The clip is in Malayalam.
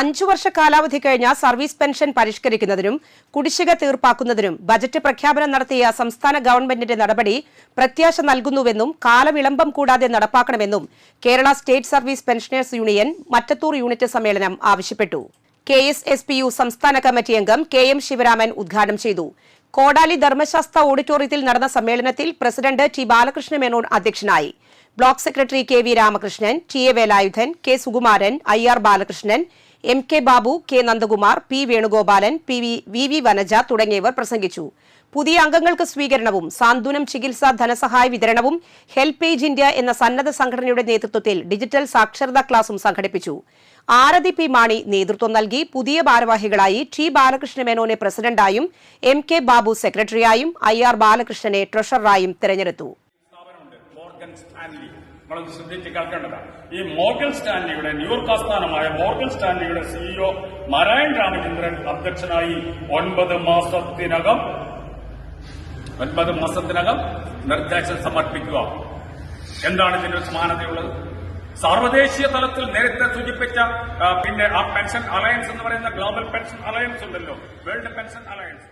അഞ്ചു വർഷ കാലാവധി കഴിഞ്ഞ സർവീസ് പെൻഷൻ പരിഷ്കരിക്കുന്നതിനും കുടിശ്ശിക തീർപ്പാക്കുന്നതിനും ബജറ്റ് പ്രഖ്യാപനം നടത്തിയ സംസ്ഥാന ഗവൺമെന്റിന്റെ നടപടി പ്രത്യാശ നൽകുന്നുവെന്നും കാലവിളംബം കൂടാതെ നടപ്പാക്കണമെന്നും Kerala state service pensioners union Mattathur unit സമ്മേളനം ആവശ്യപ്പെട്ടു. K S S P U സംസ്ഥാന കമ്മിറ്റി അംഗം കെ എം ശിവരാമൻ ഉദ്ഘാടനം ചെയ്തു. കോടാലി ധർമ്മശാസ്ത്ര ഓഡിറ്റോറിയത്തിൽ നടന്ന സമ്മേളനത്തിൽ പ്രസിഡന്റ് ടി ബാലകൃഷ്ണ മേനോൻ അധ്യക്ഷനായി. Block secretary K V Ramakrishnan T A Velayudhan K Sukumaran I R Balakrishnan M K Babu K Nandakumar P Venugopalan P V V Vanaja തുടങ്ങിയവർ പ്രസംഗിച്ചു. പുതിയ അംഗങ്ങൾക്ക് സ്വീകരണവും സാന്ത്വനം ചികിത്സാ ധനസഹായ വിതരണവും ഹെൽപ്പ് ഏജ് ഇന്ത്യ എന്ന സന്നദ്ധ സംഘടനയുടെ നേതൃത്വത്തിൽ ഡിജിറ്റൽ സാക്ഷരതാ ക്ലാസും സംഘടിപ്പിച്ചു. ആരതി പി മാണി നേതൃത്വം നൽകി പുതിയ ഭാരവാഹികളായി ടി ബാലകൃഷ്ണ മേനോനെ പ്രസിഡന്റായും എം കെ ബാബു സെക്രട്ടറിയായും ഐ ആർ ബാലകൃഷ്ണനെ ട്രഷററായും തെരഞ്ഞെടുത്തു. സ്റ്റാൻലി. നമ്മളൊന്ന് ശ്രദ്ധിച്ച് കേൾക്കേണ്ടതാണ് ഈ മോർഗൻ സ്റ്റാൻലിയുടെ ന്യൂയോർക്ക് ആസ്ഥാനമായ മോർഗൻ സ്റ്റാൻലിയുടെ സിഇഒ നാരായൺ രാമചന്ദ്രൻ അധ്യക്ഷനായി ഒൻപത് മാസത്തിനകം ഒൻപത് മാസത്തിനകം നിർദ്ദേശം സമർപ്പിക്കുക. എന്താണ് ഇതിന്റെ സമാനതയുള്ളത് സാർവദേശീയ തലത്തിൽ നേരത്തെ സൂചിപ്പിച്ച പിന്നെ ആ പെൻഷൻ അലയൻസ് എന്ന് പറയുന്ന ഗ്ലോബൽ പെൻഷൻ അലയൻസ് ഉണ്ടല്ലോ. World pension alliance.